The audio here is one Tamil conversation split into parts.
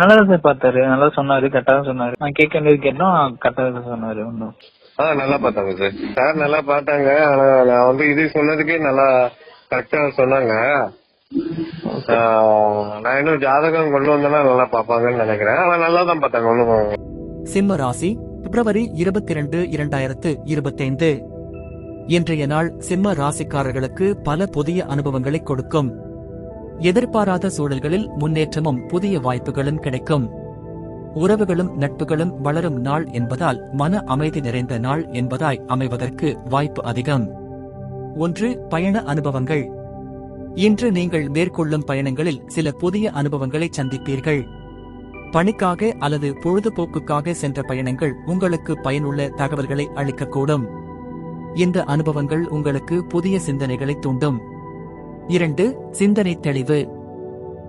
நல்லா தான் பார்த்தாரு. நல்லா சொன்னாரு கரெக்டா தான் சொன்னாரு. நான் கேட்க வேண்டியது கேட்டோம் கரெக்டா தான் சொன்னாரு ஒன்றும் ஆ நல்லா பார்த்தாங்க சார். சார் நல்லா பார்த்தாங்க. ஆனா நான் வந்து இது சொன்னதுக்கே நல்லா கரெக்டா சொன்னாங்க. நான் இன்னும் ஜாதகம் கொண்டு வந்தேன்னா நல்லா பார்ப்பாங்கன்னு நினைக்கிறேன். ஆனா நல்லா தான் பார்த்தாங்க ஒன்றும் சிம்ம ராசி பிப்ரவரி இருபத்தி இரண்டு இரண்டாயிரத்து இருபத்தைந்து. இன்றைய நாள் சிம்ம ராசிக்காரர்களுக்கு பல புதிய அனுபவங்களை கொடுக்கும். எதிர்பாராத சூழல்களில் முன்னேற்றமும் புதிய வாய்ப்புகளும் கிடைக்கும். உறவுகளும் நட்புகளும் வளரும் நாள் என்பதால் மன அமைதி நிறைந்த நாள் என்பதாய் அமைவதற்கு வாய்ப்பு அதிகம். ஒன்று பயண அனுபவங்கள். இன்று நீங்கள் மேற்கொள்ளும் பயணங்களில் சில புதிய அனுபவங்களை சந்திப்பீர்கள். பணிக்காக அல்லது பொழுதுபோக்குக்காக சென்ற பயணங்கள் உங்களுக்கு பயனுள்ள தகவல்களை அளிக்கக்கூடும். இந்த அனுபவங்கள் உங்களுக்கு புதிய சிந்தனைகளை தூண்டும். இரண்டு சிந்தனை தெளிவு.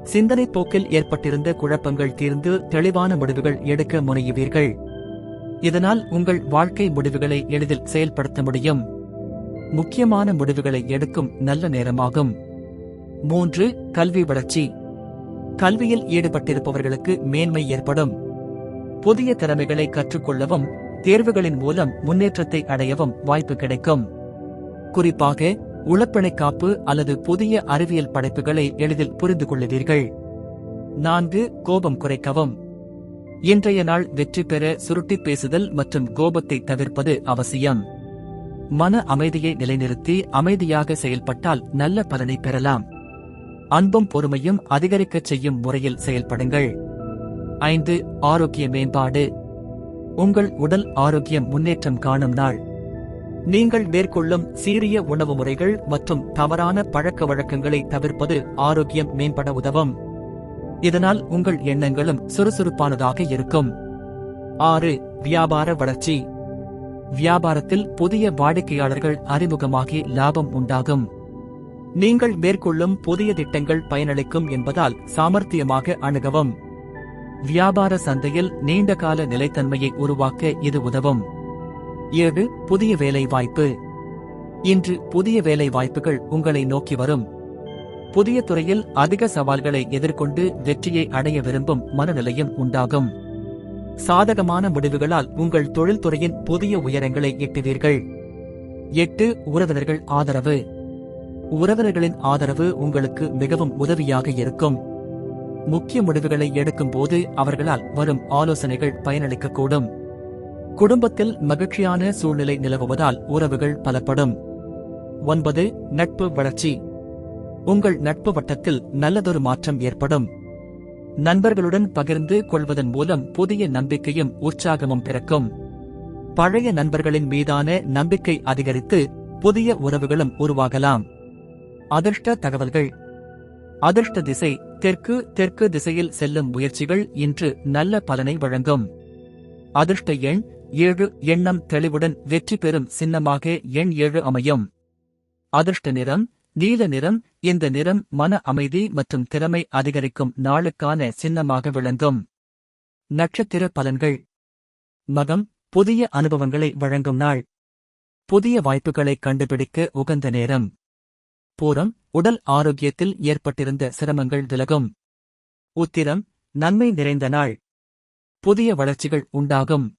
சிந்தனை போக்கில் ஏற்பட்டிருந்த குழப்பங்கள் தீர்ந்து தெளிவான முடிவுகள் எடுக்க முனையுவீர்கள். இதனால் உங்கள் வாழ்க்கை முடிவுகளை எளிதில் செயல்படுத்த முடியும். முக்கியமான முடிவுகளை எடுக்கும் நல்ல நேரமாகும். மூன்று கல்வி வளர்ச்சி. கல்வியில் ஈடுபட்டிருப்பவர்களுக்கு மேன்மை ஏற்படும். புதிய திறமைகளை கற்றுக்கொள்ளவும் தேர்வுகளின் மூலம் முன்னேற்றத்தை அடையவும் வாய்ப்பு கிடைக்கும். குறிப்பாக உளப்பிணைக்காப்பு அல்லது புதிய அறிவியல் படைப்புகளை எளிதில் புரிந்து கொள்ளுவீர்கள். நான்கு கோபம் குறைக்கவும். இன்றைய நாள் வெற்றி பெற சுருட்டி பேசுதல் மற்றும் கோபத்தை தவிர்ப்பது அவசியம். மன அமைதியை நிலைநிறுத்தி அமைதியாக செயல்பட்டால் நல்ல பலனை பெறலாம். அன்பும் பொறுமையும் அதிகரிக்கச் செய்யும் முறையில் செயல்படுங்கள். ஐந்து ஆரோக்கிய மேம்பாடு. உங்கள் உடல் ஆரோக்கியம் முன்னேற்றம் காணும் நாள். நீங்கள் மேற்கொள்ளும் சீரிய உணவு முறைகள் மற்றும் தவறான பழக்க வழக்கங்களை தவிர்ப்பது ஆரோக்கியம் மேம்பட உதவும். இதனால் உங்கள் எண்ணங்களும் சுறுசுறுப்பானதாக இருக்கும். ஆறு வியாபார வளர்ச்சி. வியாபாரத்தில் புதிய வாடிக்கையாளர்கள் அறிமுகமாகி லாபம் உண்டாகும். நீங்கள் மேற்கொள்ளும் புதிய திட்டங்கள் பயனளிக்கும் என்பதால் சாமர்த்தியமாக அணுகவும். வியாபார சந்தையில் நீண்டகால நிலைத்தன்மையை உருவாக்க இது உதவும். ஏழு புதிய வேலை வாய்ப்பு இன்று புதிய வேலை வாய்ப்புகள் உங்களை நோக்கி வரும். புதிய துறையில் அதிக சவால்களை எதிர்கொண்டு வெற்றியை அடைய விரும்பும் மனநிலையும் உண்டாகும். சாதகமான முடிவுகளால் உங்கள் தொழில்துறையின் புதிய உயரங்களை எட்டுவீர்கள். எட்டு உறவினர்கள் ஆதரவு. உறவினர்களின் ஆதரவு உங்களுக்கு மிகவும் உதவியாக இருக்கும். முக்கிய முடிவுகளை எடுக்கும் போது அவர்களால் வரும் ஆலோசனைகள் பயனளிக்கக்கூடும். குடும்பத்தில் மகிழ்ச்சியான சூழ்நிலை நிலவுவதால் உறவுகள் பலப்படும். ஒன்பது நட்பு வளர்ச்சி. உங்கள் நட்பு வட்டத்தில் நல்லதொரு மாற்றம் ஏற்படும். நண்பர்களுடன் பகிர்ந்து கொள்வதன் மூலம் புதிய நம்பிக்கையும் உற்சாகமும் பிறக்கும். பழைய நண்பர்களின் மீதான நம்பிக்கை அதிகரித்து புதிய உறவுகளும் உருவாகலாம். அதிர்ஷ்ட தகவல்கள். அதிர்ஷ்ட திசை தெற்கு தெற்கு திசையில் செல்லும் முயற்சிகள் இன்று நல்ல பலனை வழங்கும். அதிர்ஷ்ட எண் ஏழு எண்ணம் தெளிவுடன் வெற்றி பெறும் சின்னமாக எண் ஏழு அமையும். அதிர்ஷ்ட நிறம் நீல நிறம் இந்த நிறம் மன அமைதி மற்றும் திறமை அதிகரிக்கும் நாளுக்கான சின்னமாக விளங்கும். நட்சத்திர பலன்கள். மகம் புதிய அனுபவங்களை வழங்கும் நாள். புதிய வாய்ப்புகளை கண்டுபிடிக்க உகந்த நேரம். பூரம் உடல் ஆரோக்கியத்தில் ஏற்பட்டிருந்த சிரமங்கள் விலகும். உத்திரம் நன்மை நிறைந்த நாள். புதிய வளர்ச்சிகள் உண்டாகும்.